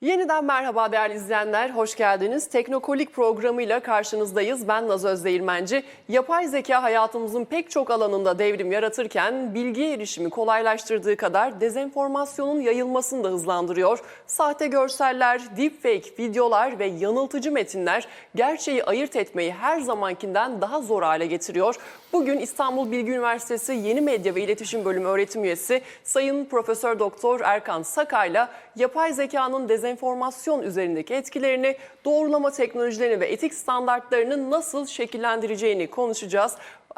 Yeniden merhaba değerli izleyenler, hoş geldiniz. Teknokolik programıyla karşınızdayız. Ben Naz Özdeğirmenci. Yapay zeka hayatımızın pek çok alanında devrim yaratırken bilgiye erişimi kolaylaştırdığı kadar dezenformasyonun yayılmasını da hızlandırıyor. Sahte görseller, deepfake videolar ve yanıltıcı metinler gerçeği ayırt etmeyi her zamankinden daha zor hale getiriyor. Bugün İstanbul Bilgi Üniversitesi Yeni Medya ve İletişim Bölümü öğretim üyesi Sayın Profesör Doktor Erkan Sakay'la yapay zekanın dezenformasyon üzerindeki etkilerini, doğrulama teknolojilerini ve etik standartlarını nasıl şekillendireceğini konuşacağız.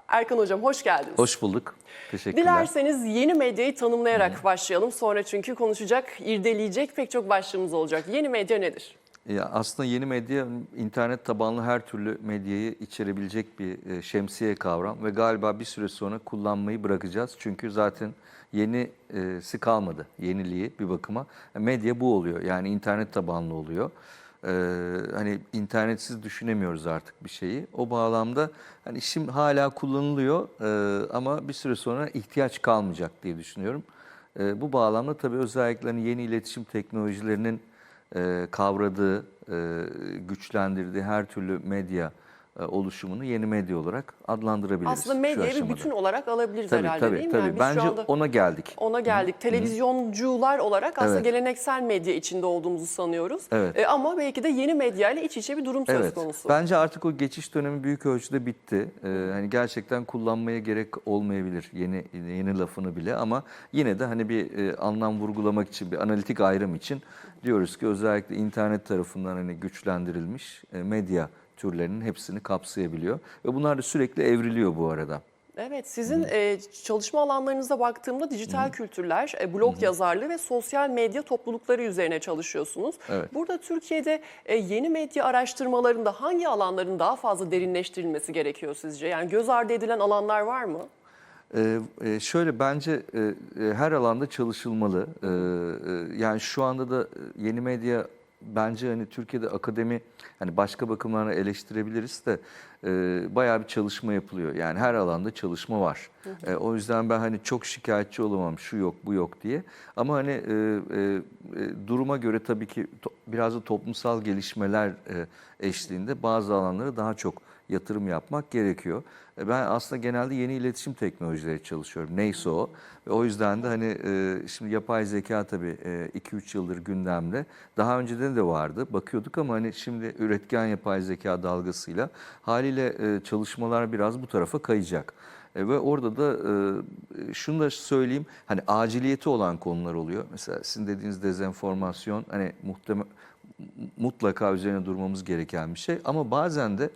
Erkan Hocam hoş geldiniz. Hoş bulduk. Teşekkürler. Dilerseniz yeni medyayı tanımlayarak başlayalım. Sonra çünkü konuşacak, irdeleyecek pek çok başlığımız olacak. Yeni medya nedir? Ya aslında yeni medya internet tabanlı her türlü medyayı içerebilecek bir e, şemsiye kavram ve galiba bir süre sonra kullanmayı bırakacağız. Çünkü zaten yenisi kalmadı. Yeniliği bir bakıma. Medya bu oluyor. Yani internet tabanlı oluyor. Ee, hani internetsiz düşünemiyoruz artık bir şeyi. O bağlamda hani şimdi hala kullanılıyor e, ama bir süre sonra ihtiyaç kalmayacak diye düşünüyorum. E, bu bağlamda tabii özellikle hani yeni iletişim teknolojilerinin e, kavradığı, e, güçlendirdiği her türlü medya e, oluşumunu yeni medya olarak adlandırabiliriz. Aslında medyayı bir bütün olarak alabiliriz Tabii herhalde tabii değil mi? tabii. Yani Bence ona geldik. ona geldik. Televizyoncular olarak aslında Evet. geleneksel medya içinde olduğumuzu sanıyoruz. Evet. E, ama belki de yeni medya ile iç içe bir durum söz Evet. konusu. Bence artık o geçiş dönemi büyük ölçüde bitti. Ee, hani gerçekten kullanmaya gerek olmayabilir yeni yeni lafını bile ama yine de hani bir e, anlam vurgulamak için bir analitik ayrım için diyoruz ki özellikle internet tarafından hani güçlendirilmiş e, medya türlerinin hepsini kapsayabiliyor ve bunlar da sürekli evriliyor bu arada. Evet, sizin e, çalışma alanlarınıza baktığımda dijital kültürler, e, blog yazarlığı ve sosyal medya toplulukları üzerine çalışıyorsunuz. Evet. Burada Türkiye'de e, yeni medya araştırmalarında hangi alanların daha fazla derinleştirilmesi gerekiyor sizce? Yani göz ardı edilen alanlar var mı? Ee, şöyle bence e, her alanda çalışılmalı. Ee, yani şu anda da yeni medya bence hani Türkiye'de akademi hani başka bakımlarla eleştirebiliriz de e, bayağı bir çalışma yapılıyor. Yani her alanda çalışma var. E, o yüzden ben hani çok şikayetçi olamam şu yok bu yok diye. Ama hani e, e, e, duruma göre tabii ki to- biraz da toplumsal gelişmeler e, eşliğinde bazı alanlara daha çok yatırım yapmak gerekiyor. E, Ben aslında genelde yeni iletişim teknolojileri çalışıyorum. Neyse o. O yüzden de hani e, şimdi yapay zeka tabii 2-3 yıldır gündemde. Daha önceden de vardı. Bakıyorduk ama hani şimdi üretken yapay zeka dalgasıyla haliyle e, çalışmalar biraz bu tarafa kayacak. E, Ve orada da e, şunu da söyleyeyim hani aciliyeti olan konular oluyor. Mesela sizin dediğiniz dezenformasyon hani muhtemel mutlaka üzerine durmamız gereken bir şey. Ama bazen de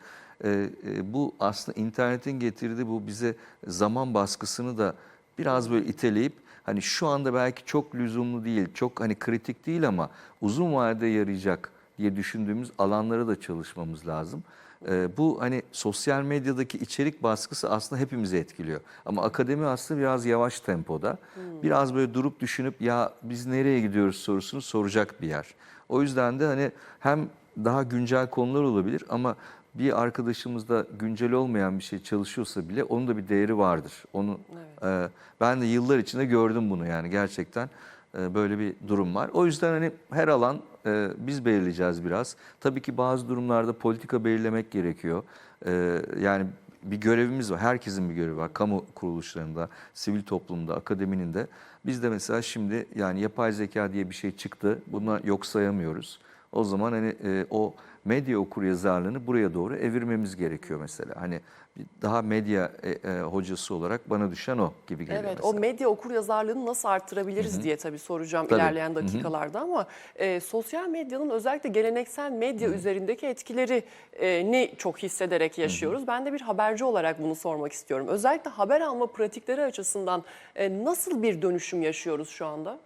e, e, bu aslında internetin getirdiği bu bize zaman baskısını da biraz böyle iteleyip hani şu anda belki çok lüzumlu değil, çok hani kritik değil ama uzun vadede yarayacak diye düşündüğümüz alanlara da çalışmamız lazım. E, bu hani sosyal medyadaki içerik baskısı aslında hepimizi etkiliyor. Ama akademi aslında biraz yavaş tempoda. Biraz böyle durup düşünüp ya biz nereye gidiyoruz sorusunu soracak bir yer. O yüzden de hani hem daha güncel konular olabilir ama bir arkadaşımız da güncel olmayan bir şey çalışıyorsa bile onun da bir değeri vardır. Onu e, ben de yıllar içinde gördüm bunu yani gerçekten e, böyle bir durum var. O yüzden hani her alan e, biz belirleyeceğiz biraz. Tabii ki bazı durumlarda politika belirlemek gerekiyor. E, yani bir görevimiz var. Herkesin bir görevi var. Kamu kuruluşlarında, sivil toplumda, akademinin de. Biz de mesela şimdi yani yapay zeka diye bir şey çıktı. Buna yok sayamıyoruz. O zaman hani e, o medya okuryazarlığını buraya doğru evirmemiz gerekiyor mesela. Hani daha medya e, e, hocası olarak bana düşen o gibi geliyor Evet, mesela. o medya okuryazarlığını nasıl arttırabiliriz diye tabii soracağım Tabii. ilerleyen dakikalarda ama e, sosyal medyanın özellikle geleneksel medya üzerindeki etkilerini çok hissederek yaşıyoruz. Ben de bir haberci olarak bunu sormak istiyorum. Özellikle haber alma pratikleri açısından e, nasıl bir dönüşüm yaşıyoruz şu anda?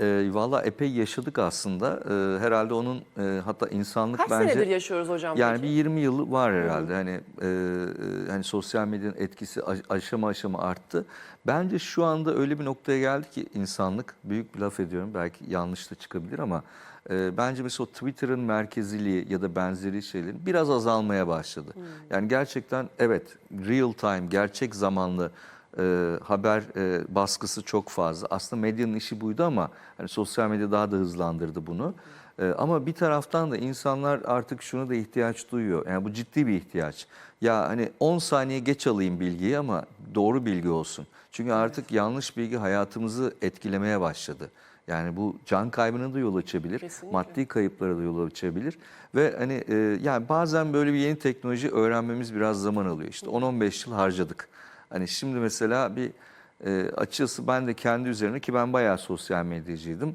E, Valla epey yaşadık aslında. E, herhalde onun e, hatta insanlık Kaç bence... senedir yaşıyoruz hocam Yani peki? bir 20 yıl var herhalde. Hani e, e, hani sosyal medyanın etkisi aş- aşama aşama arttı. Bence şu anda öyle bir noktaya geldi ki insanlık büyük bir laf ediyorum. Belki yanlış da çıkabilir ama e, bence mesela Twitter'ın merkeziliği ya da benzeri şeylerin biraz azalmaya başladı. Yani gerçekten evet real time gerçek zamanlı e, haber e, baskısı çok fazla. Aslında medyanın işi buydu ama hani sosyal medya daha da hızlandırdı bunu. E, ama bir taraftan da insanlar artık şunu da ihtiyaç duyuyor. Yani bu ciddi bir ihtiyaç. Ya hani 10 saniye geç alayım bilgiyi ama doğru bilgi olsun. Çünkü artık yanlış bilgi hayatımızı etkilemeye başladı. Yani bu can kaybına da yol açabilir, Kesinlikle. maddi kayıplara da yol açabilir ve hani e, yani bazen böyle bir yeni teknoloji öğrenmemiz biraz zaman alıyor. İşte 10-15 yıl harcadık. Hani şimdi mesela bir e, açıkçası ben de kendi üzerine ki ben bayağı sosyal medyacıydım.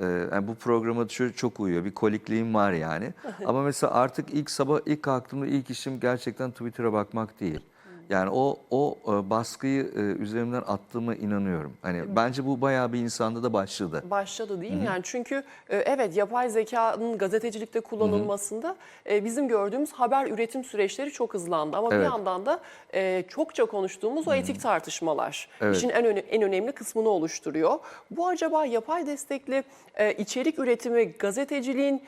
E, yani bu programa çok, çok uyuyor. Bir kolikliğim var yani. Ama mesela artık ilk sabah ilk kalktığımda ilk işim gerçekten Twitter'a bakmak değil. Yani o o e, baskıyı e, üzerimden attığıma inanıyorum. Hani bence bu bayağı bir insanda da başladı. başladı değil mi? Yani çünkü e, evet yapay zekanın gazetecilikte kullanılmasında e, bizim gördüğümüz haber üretim süreçleri çok hızlandı. Ama bir Evet. yandan da çokça konuştuğumuz o etik tartışmalar Evet. işin en, en önemli kısmını oluşturuyor. Bu acaba yapay destekli içerik üretimi gazeteciliğin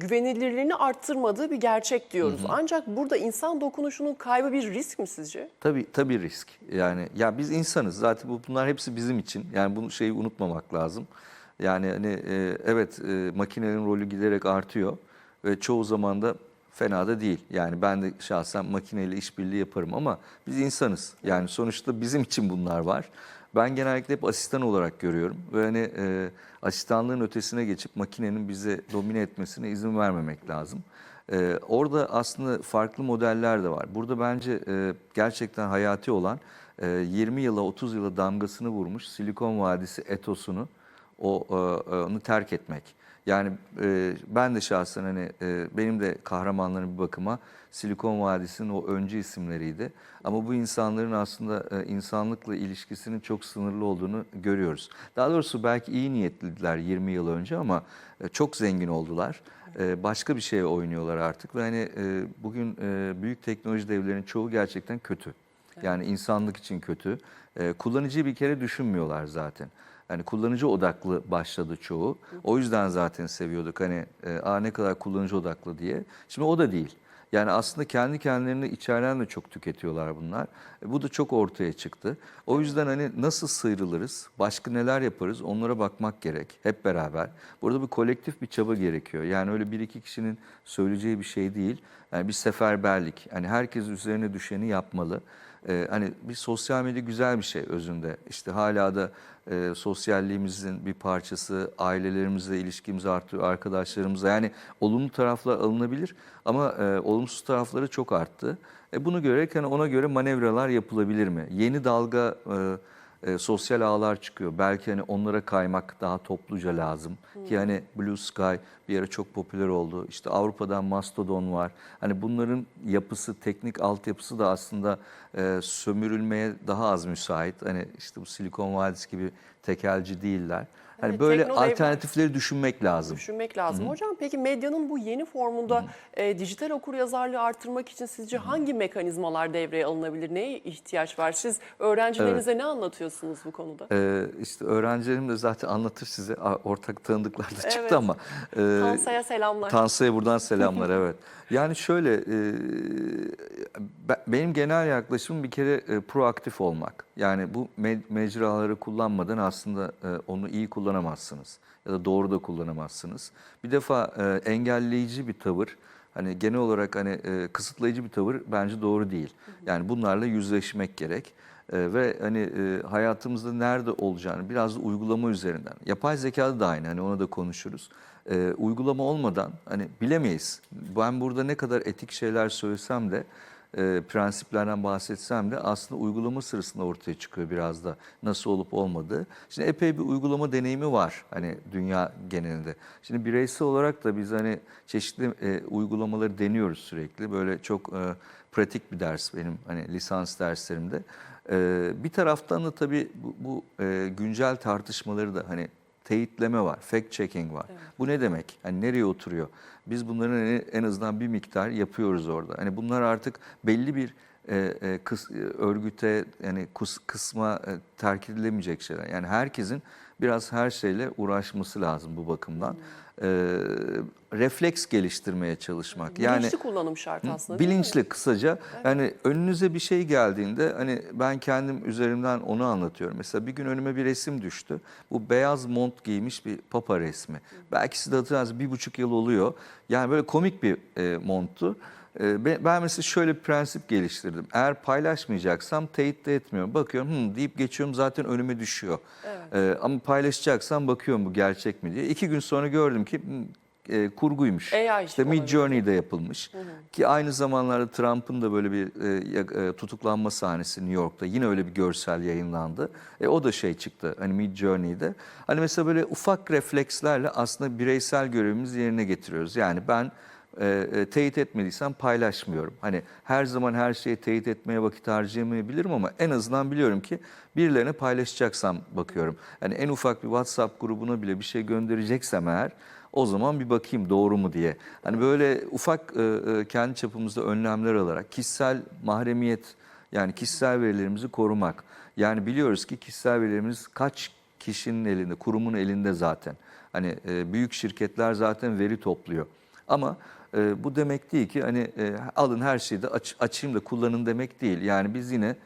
güvenilirliğini arttırmadığı bir gerçek diyoruz. Ancak burada insan dokunuşunun kaybı bir risk mi sizce? Tabii tabii risk. Yani ya biz insanız zaten bu bunlar hepsi bizim için. Yani bunu şeyi unutmamak lazım. Yani hani e, evet e, makinelerin rolü giderek artıyor ve çoğu zaman da fena da değil. Yani ben de şahsen makineyle işbirliği yaparım ama biz insanız. Yani sonuçta bizim için bunlar var. Ben genellikle hep asistan olarak görüyorum ve hani e, asistanlığın ötesine geçip makinenin bize domine etmesine izin vermemek lazım. Ee, orada aslında farklı modeller de var. Burada bence e, gerçekten hayati olan e, 20 yıla 30 yıla damgasını vurmuş Silikon Vadisi etosunu o e, e, onu terk etmek. Yani e, ben de şahsen hani e, benim de kahramanlarım bir bakıma Silikon Vadisi'nin o öncü isimleriydi. Ama bu insanların aslında e, insanlıkla ilişkisinin çok sınırlı olduğunu görüyoruz. Daha doğrusu belki iyi niyetliydiler 20 yıl önce ama e, çok zengin oldular. E, başka bir şeye oynuyorlar artık ve hani e, bugün e, büyük teknoloji devlerinin çoğu gerçekten kötü. Yani insanlık için kötü. E, kullanıcıyı bir kere düşünmüyorlar zaten. Yani kullanıcı odaklı başladı çoğu. O yüzden zaten seviyorduk hani e, Aa, ne kadar kullanıcı odaklı diye. Şimdi o da değil. Yani aslında kendi kendilerini içeriden de çok tüketiyorlar bunlar. E, bu da çok ortaya çıktı. O yüzden hani nasıl sıyrılırız, başka neler yaparız onlara bakmak gerek hep beraber. Burada bir kolektif bir çaba gerekiyor. Yani öyle bir iki kişinin söyleyeceği bir şey değil. Yani bir seferberlik. Yani herkes üzerine düşeni yapmalı. Ee, hani bir sosyal medya güzel bir şey özünde. İşte hala da e, sosyalliğimizin bir parçası, ailelerimizle ilişkimizi artıyor, arkadaşlarımızla. Yani olumlu taraflar alınabilir ama e, olumsuz tarafları çok arttı. E, bunu görerek hani ona göre manevralar yapılabilir mi? Yeni dalga e, e, sosyal ağlar çıkıyor. Belki hani onlara kaymak daha topluca lazım. Ki hani Blue Sky bir ara çok popüler oldu. İşte Avrupa'dan Mastodon var. Hani bunların yapısı, teknik altyapısı da aslında e, sömürülmeye daha az müsait. Hani işte bu Silikon Vadisi gibi tekelci değiller. Hani Evet, böyle tekno devler. alternatifleri düşünmek lazım. Düşünmek lazım. Hocam peki medyanın bu yeni formunda e, dijital okuryazarlığı artırmak için sizce hangi mekanizmalar devreye alınabilir? Neye ihtiyaç var? Siz öğrencilerinize ne anlatıyorsunuz bu konuda? Ee, işte öğrencilerim de zaten anlatır size. Ortak tanıdıklar da çıktı Evet. ama. e, Tansa'ya selamlar. Tansa'ya buradan selamlar evet. Yani şöyle e, be- benim genel yaklaşımım bir kere e, proaktif olmak. Yani bu me- mecraları kullanmadan aslında e, onu iyi kullanamazsınız ya da doğru da kullanamazsınız. Bir defa e, engelleyici bir tavır hani genel olarak hani kısıtlayıcı bir tavır bence doğru değil. Yani bunlarla yüzleşmek gerek. E, ve hani e, hayatımızda nerede olacağını biraz da uygulama üzerinden. Yapay zekada da aynı hani ona da konuşuruz. E, uygulama olmadan hani bilemeyiz. Ben burada ne kadar etik şeyler söylesem de e, prensiplerden bahsetsem de aslında uygulama sırasında ortaya çıkıyor biraz da nasıl olup olmadığı. Şimdi epey bir uygulama deneyimi var hani dünya genelinde. Şimdi bireysel olarak da biz hani çeşitli e, uygulamaları deniyoruz sürekli. Böyle çok e, pratik bir ders benim hani lisans derslerimde. E, bir taraftan da tabii bu, bu e, güncel tartışmaları da hani teyitleme var, fact checking var. Bu ne demek? Hani nereye oturuyor? Biz bunların en azından bir miktar yapıyoruz orada. Hani bunlar artık belli bir e, e, kıs- e, örgüte yani kus, kısma e, terk edilemeyecek şeyler. Yani herkesin biraz her şeyle uğraşması lazım bu bakımdan. E, refleks geliştirmeye çalışmak. Yani Bilinçli kullanım şart aslında? Bilinçli kısaca yani önünüze bir şey geldiğinde hani ben kendim üzerimden onu anlatıyorum. Mesela bir gün önüme bir resim düştü. Bu beyaz mont giymiş bir papa resmi. Belki siz de hatırlarsınız bir buçuk yıl oluyor. Yani böyle komik bir e, monttu. E, ben, mesela şöyle bir prensip geliştirdim. Eğer paylaşmayacaksam teyit de etmiyorum. Bakıyorum "Hı," deyip geçiyorum zaten önüme düşüyor. E, ama paylaşacaksam bakıyorum bu gerçek mi diye. İki gün sonra gördüm ki "Hı, e, kurguymuş. AI işte. Mid Journey'de yapılmış. Ki aynı zamanlarda Trump'ın da böyle bir e, e, tutuklanma sahnesi New York'ta yine öyle bir görsel yayınlandı. E, o da şey çıktı hani Mid Journey'de. Hani mesela böyle ufak reflekslerle aslında bireysel görevimizi yerine getiriyoruz. Yani ben e, e, teyit etmediysem paylaşmıyorum. Hani her zaman her şeyi teyit etmeye vakit harcayamayabilirim ama en azından biliyorum ki birilerine paylaşacaksam bakıyorum. Yani en ufak bir WhatsApp grubuna bile bir şey göndereceksem eğer o zaman bir bakayım doğru mu diye. Hani böyle ufak e, e, kendi çapımızda önlemler alarak kişisel mahremiyet yani kişisel verilerimizi korumak. Yani biliyoruz ki kişisel verilerimiz kaç kişinin elinde, kurumun elinde zaten. Hani e, büyük şirketler zaten veri topluyor. Ama e, bu demek değil ki hani e, alın her şeyi de aç, açayım da kullanın demek değil. Yani biz yine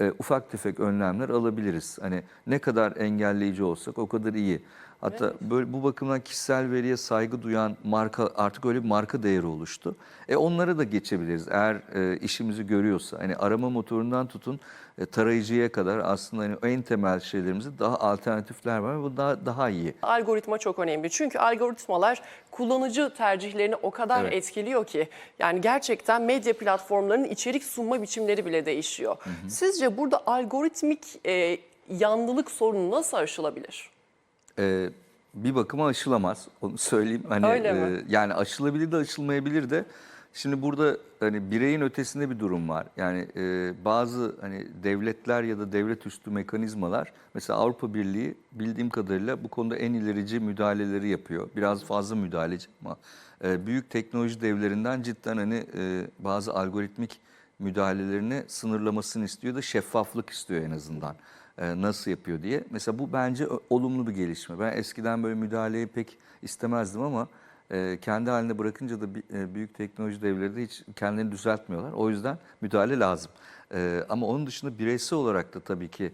e, ufak tefek önlemler alabiliriz. Hani ne kadar engelleyici olsak o kadar iyi. Hatta böyle bu bakımdan kişisel veriye saygı duyan marka artık öyle bir marka değeri oluştu. E onlara da geçebiliriz eğer e, işimizi görüyorsa. Hani arama motorundan tutun e, tarayıcıya kadar aslında hani en temel şeylerimizde daha alternatifler var ve bu daha daha iyi. Algoritma çok önemli. Çünkü algoritmalar kullanıcı tercihlerini o kadar Evet. etkiliyor ki yani gerçekten medya platformlarının içerik sunma biçimleri bile değişiyor. Sizce burada algoritmik e, yanlılık sorunu nasıl aşılabilir? Ee, bir bakıma aşılamaz. Onu söyleyeyim. Hani Öyle mi? e, yani aşılabilir de aşılmayabilir de. Şimdi burada hani bireyin ötesinde bir durum var. Yani e, bazı hani devletler ya da devlet üstü mekanizmalar mesela Avrupa Birliği bildiğim kadarıyla bu konuda en ilerici müdahaleleri yapıyor. Biraz fazla müdahaleci ama e, büyük teknoloji devlerinden cidden hani e, bazı algoritmik müdahalelerini sınırlamasını istiyor da şeffaflık istiyor en azından e, nasıl yapıyor diye. Mesela bu bence olumlu bir gelişme. Ben eskiden böyle müdahaleyi pek istemezdim ama e, kendi haline bırakınca da e, büyük teknoloji devleri de hiç kendilerini düzeltmiyorlar. O yüzden müdahale lazım. E, ama onun dışında bireysel olarak da tabii ki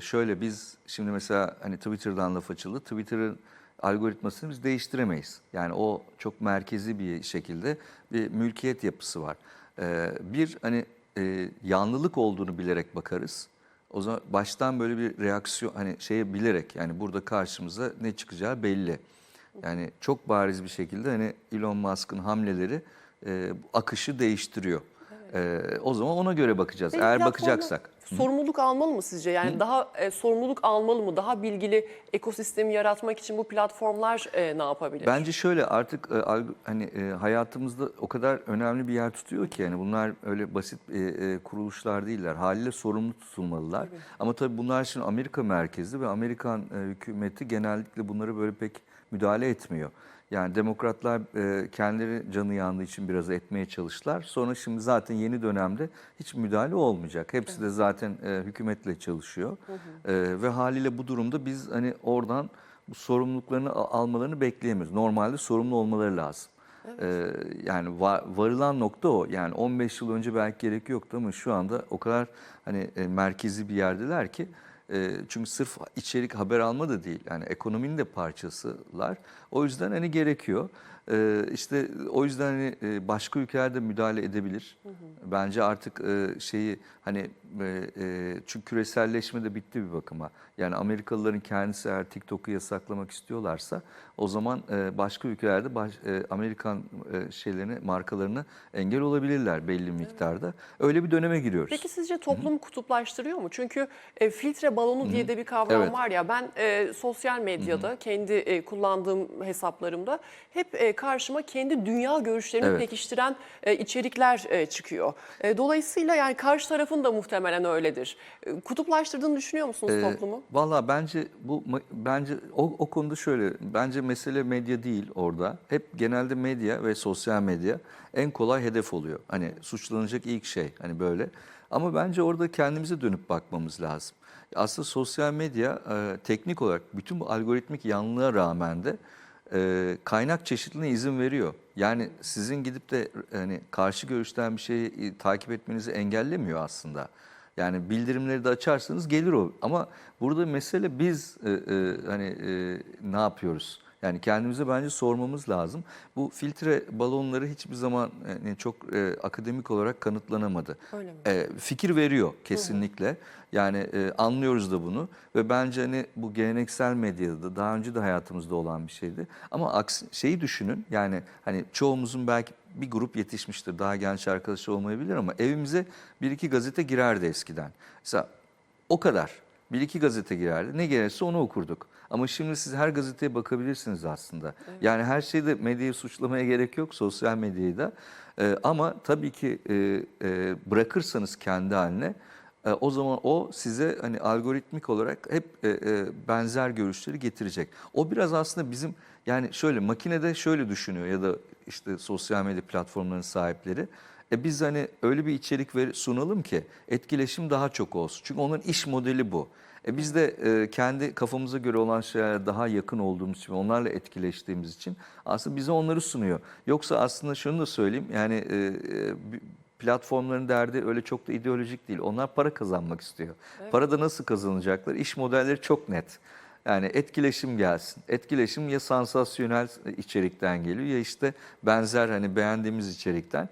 şöyle biz şimdi mesela hani Twitter'dan laf açıldı. Twitter'ın algoritmasını biz değiştiremeyiz. Yani o çok merkezi bir şekilde bir mülkiyet yapısı var. Bir hani e, yanlılık olduğunu bilerek bakarız. O zaman baştan böyle bir reaksiyon hani şeyi bilerek yani burada karşımıza ne çıkacağı belli. Yani çok bariz bir şekilde hani Elon Musk'ın hamleleri e, akışı değiştiriyor. E, o zaman ona göre bakacağız. Peki Eğer bakacaksak. Sorumluluk almalı mı sizce? Yani daha e, sorumluluk almalı mı? Daha bilgili ekosistemi yaratmak için bu platformlar e, ne yapabilir? Bence şöyle artık e, hani e, hayatımızda o kadar önemli bir yer tutuyor ki yani bunlar öyle basit e, e, kuruluşlar değiller. Haliyle sorumlu tutulmalılar. Ama tabii bunlar şimdi Amerika merkezli ve Amerikan e, hükümeti genellikle bunları böyle pek müdahale etmiyor. Yani demokratlar e, kendileri canı yandığı için biraz etmeye çalıştılar. Sonra şimdi zaten yeni dönemde hiç müdahale olmayacak. Hepsi de zaten e, hükümetle çalışıyor. E, ve haliyle bu durumda biz hani oradan bu sorumluluklarını almalarını bekleyemiyoruz. Normalde sorumlu olmaları lazım. Ee, yani va- varılan nokta o. Yani 15 yıl önce belki gerek yoktu ama şu anda o kadar hani e, merkezi bir yerdeler ki e, çünkü sırf içerik haber alma da değil. Yani ekonominin de parçasılar. O yüzden hani gerekiyor. Ee, işte o yüzden hani e, başka ülkelerde müdahale edebilir. Bence artık e, şeyi hani e, e, çünkü küreselleşme de bitti bir bakıma. Yani Amerikalıların kendisi eğer TikTok'u yasaklamak istiyorlarsa o zaman e, başka ülkelerde baş, e, Amerikan e, şeylerini markalarını engel olabilirler belli miktarda. Öyle bir döneme giriyoruz. Peki sizce toplum kutuplaştırıyor mu? Çünkü e, filtre balonu diye de bir kavram Evet. var ya ben e, sosyal medyada kendi e, kullandığım hesaplarımda hep e, karşıma kendi dünya görüşlerini Evet. pekiştiren e, içerikler e, çıkıyor. E, dolayısıyla yani karşı tarafın da muhtemelen öyledir. E, Kutuplaştırdığını düşünüyor musunuz Ee, toplumu? Valla bence bu bence o, o konuda şöyle bence mesele medya değil orada. Hep genelde medya ve sosyal medya en kolay hedef oluyor. Hani suçlanacak ilk şey hani böyle. Ama bence orada kendimize dönüp bakmamız lazım. Aslında sosyal medya e, teknik olarak bütün bu algoritmik yanlılığa rağmen de e, kaynak çeşitliliğine izin veriyor. Yani sizin gidip de hani karşı görüşten bir şeyi e, takip etmenizi engellemiyor aslında. Yani bildirimleri de açarsanız gelir o. Ama burada mesele biz e, e, hani e, ne yapıyoruz? Yani kendimize bence sormamız lazım. Bu filtre balonları hiçbir zaman yani çok e, akademik olarak kanıtlanamadı. Öyle mi? E, fikir veriyor kesinlikle. Yani e, anlıyoruz da bunu ve bence hani bu geleneksel medyada da daha önce de hayatımızda olan bir şeydi. Ama aksi, şeyi düşünün yani hani çoğumuzun belki bir grup yetişmiştir. Daha genç arkadaşı olmayabilir ama evimize bir iki gazete girerdi eskiden. Mesela o kadar. Bir iki gazete girerdi. Ne gelirse onu okurduk. Ama şimdi siz her gazeteye bakabilirsiniz aslında. Yani her şeyde medyayı suçlamaya gerek yok. Sosyal medyayı da. Ee, ama tabii ki e, e, bırakırsanız kendi haline e, o zaman o size hani algoritmik olarak hep e, e, benzer görüşleri getirecek. O biraz aslında bizim yani şöyle makinede şöyle düşünüyor ya da işte sosyal medya platformlarının sahipleri. E biz hani öyle bir içerik ver, sunalım ki etkileşim daha çok olsun. Çünkü onların iş modeli bu. E biz de e, kendi kafamıza göre olan şeylere daha yakın olduğumuz için, onlarla etkileştiğimiz için aslında bize onları sunuyor. Yoksa aslında şunu da söyleyeyim yani e, e, platformların derdi öyle çok da ideolojik değil. Onlar para kazanmak istiyor. Para da nasıl kazanacaklar? İş modelleri çok net. Yani etkileşim gelsin. Etkileşim ya sansasyonel içerikten geliyor ya işte benzer hani beğendiğimiz içerikten.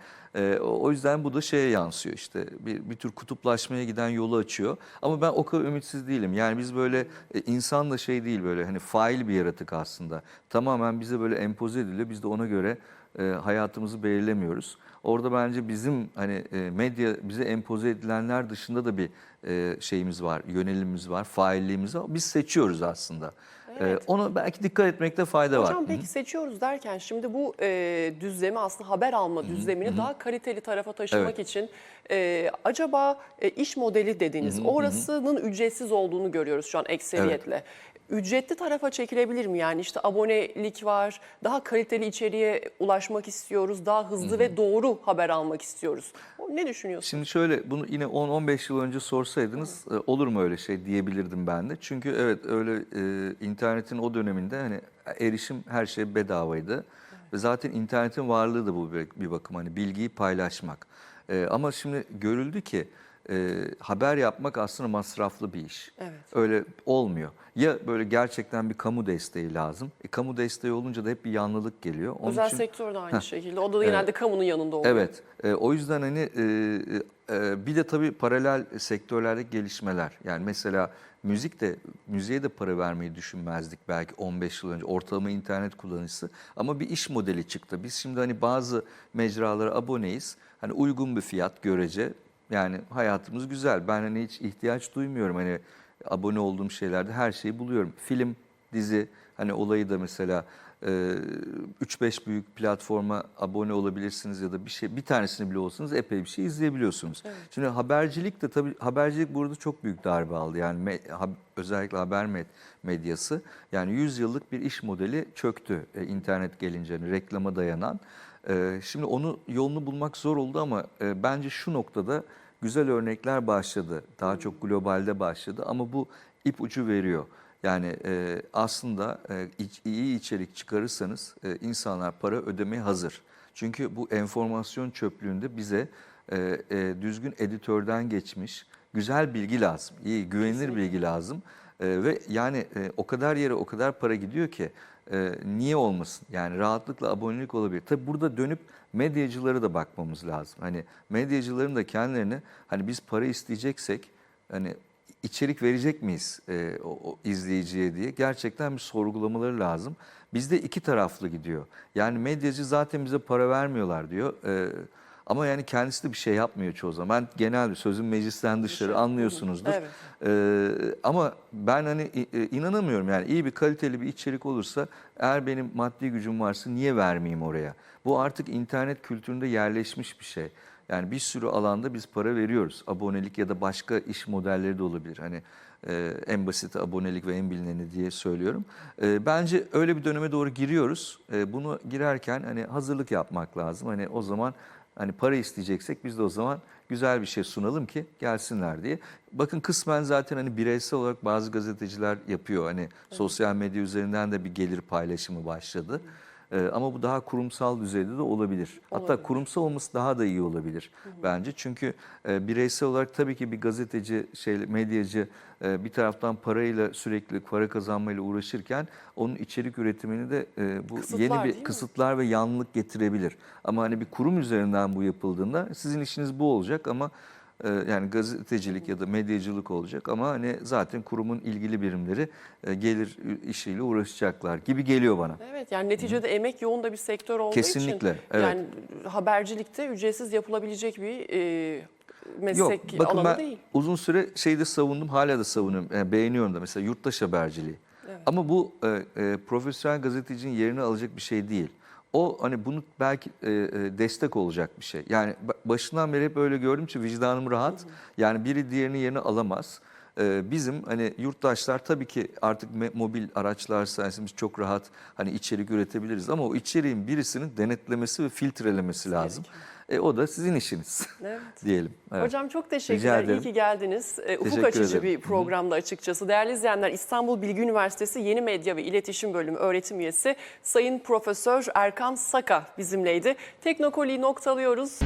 O o yüzden bu da şeye yansıyor işte bir, bir tür kutuplaşmaya giden yolu açıyor. Ama ben o kadar ümitsiz değilim. Yani biz böyle e, insan da şey değil böyle hani fail bir yaratık aslında. Tamamen bize böyle empoze ediliyor. Biz de ona göre e, hayatımızı belirlemiyoruz. Orada bence bizim hani e, medya bize empoze edilenler dışında da bir e, şeyimiz var, yönelimimiz var, failliğimiz var. Biz seçiyoruz aslında. E, ona belki dikkat etmekte fayda var. Hocam peki seçiyoruz derken şimdi bu e, düzlemi aslında haber alma düzlemini daha kaliteli tarafa taşımak Evet. için e, acaba e, iş modeli dediğiniz orasının ücretsiz olduğunu görüyoruz şu an ekseriyetle. Ücretli tarafa çekilebilir mi? Yani işte abonelik var, daha kaliteli içeriğe ulaşmak istiyoruz, daha hızlı ve doğru haber almak istiyoruz. Ne düşünüyorsunuz? Şimdi şöyle bunu yine 10-15 yıl önce sorsaydınız e, olur mu öyle şey diyebilirdim ben de. Çünkü evet öyle e, internetin o döneminde hani erişim her şey bedavaydı. Ve zaten internetin varlığı da bu bir, bir bakım hani bilgiyi paylaşmak. E, ama şimdi görüldü ki e, haber yapmak aslında masraflı bir iş. Evet. Öyle olmuyor. Ya böyle gerçekten bir kamu desteği lazım. E, kamu desteği olunca da hep bir yanlılık geliyor. Onun Özel için- sektör de aynı şekilde. O da genelde kamunun yanında oluyor. Evet. E, o yüzden hani e, e, bir de tabii paralel sektörlerdeki gelişmeler. Yani mesela müzik de müziğe de para vermeyi düşünmezdik belki 15 yıl önce ortalama internet kullanıcısı ama bir iş modeli çıktı. Biz şimdi hani bazı mecralara aboneyiz. Hani uygun bir fiyat görece. Yani hayatımız güzel. Ben hani hiç ihtiyaç duymuyorum hani abone olduğum şeylerde her şeyi buluyorum. Film, dizi hani olayı da mesela e, 3-5 büyük platforma abone olabilirsiniz ya da bir şey bir tanesini bile olsanız epey bir şey izleyebiliyorsunuz. Şimdi habercilik de tabii habercilik burada çok büyük darbe aldı. Yani me- ha- özellikle haber med- medyası yani 100 yıllık bir iş modeli çöktü e, internet gelince hani reklama dayanan. E, şimdi onu yolunu bulmak zor oldu ama e, bence şu noktada güzel örnekler başladı. Daha çok globalde başladı ama bu ipucu veriyor. Yani e, aslında e, iyi içerik çıkarırsanız e, insanlar para ödemeye hazır. Çünkü bu enformasyon çöplüğünde bize e, e, düzgün editörden geçmiş güzel bilgi lazım. iyi güvenilir bilgi lazım. E, ve yani e, o kadar yere o kadar para gidiyor ki e, niye olmasın? Yani rahatlıkla abonelik olabilir. Tabi burada dönüp medyacılara da bakmamız lazım. Hani medyacıların da kendilerine hani biz para isteyeceksek hani içerik verecek miyiz e, o, o izleyiciye diye gerçekten bir sorgulamaları lazım. Bizde iki taraflı gidiyor. Yani medyacı zaten bize para vermiyorlar diyor. E, ama yani kendisi de bir şey yapmıyor çoğu zaman. Ben genel sözün meclisten dışarı anlıyorsunuzdur. Evet. Ee, ama ben hani e, inanamıyorum yani iyi bir kaliteli bir içerik olursa eğer benim maddi gücüm varsa niye vermeyeyim oraya? Bu artık internet kültüründe yerleşmiş bir şey. Yani bir sürü alanda biz para veriyoruz. Abonelik ya da başka iş modelleri de olabilir. Hani e, en basit abonelik ve en bilineni diye söylüyorum. E, bence öyle bir döneme doğru giriyoruz. E, bunu girerken hani hazırlık yapmak lazım. Hani o zaman hani para isteyeceksek biz de o zaman güzel bir şey sunalım ki gelsinler diye. Bakın kısmen zaten hani bireysel olarak bazı gazeteciler yapıyor. Hani sosyal medya üzerinden de bir gelir paylaşımı başladı. Ee, ama bu daha kurumsal düzeyde de olabilir. Hatta Olabilir. kurumsal olması daha da iyi olabilir bence. Çünkü e, bireysel olarak tabii ki bir gazeteci, şey medyacı e, bir taraftan parayla sürekli para kazanmayla uğraşırken onun içerik üretimini de e, bu Kısıtlar yeni bir mi? kısıtlar ve yanlılık getirebilir. Ama hani bir kurum üzerinden bu yapıldığında sizin işiniz bu olacak ama e, yani gazetecilik ya da medyacılık olacak ama hani zaten kurumun ilgili birimleri e, gelir işiyle uğraşacaklar gibi geliyor bana. Evet yani neticede emek yoğun da bir sektör olduğu Kesinlikle, için evet. yani habercilikte ücretsiz yapılabilecek bir e, meslek Yok bakın alanı ben değil. uzun süre şeyde savundum hala da savunuyorum yani beğeniyorum da mesela yurttaş haberciliği. Ama bu e, e, profesyonel gazetecinin yerini alacak bir şey değil. O hani bunu belki e, e, destek olacak bir şey. Yani ba- başından beri hep öyle gördüm ki vicdanım rahat. Yani biri diğerinin yerini alamaz. E, bizim hani yurttaşlar tabii ki artık mobil araçlar sayesinde çok rahat hani içerik üretebiliriz ama o içeriğin birisinin denetlemesi ve filtrelemesi lazım. E, o da sizin işiniz Evet. diyelim. Evet. Hocam çok teşekkürler. İyi ki geldiniz. Ee, Ufuk Teşekkür açıcı ederim. bir programda açıkçası. Değerli izleyenler İstanbul Bilgi Üniversitesi Yeni Medya ve İletişim Bölümü öğretim üyesi Sayın Profesör Erkan Saka bizimleydi. Teknokoli'yi noktalıyoruz.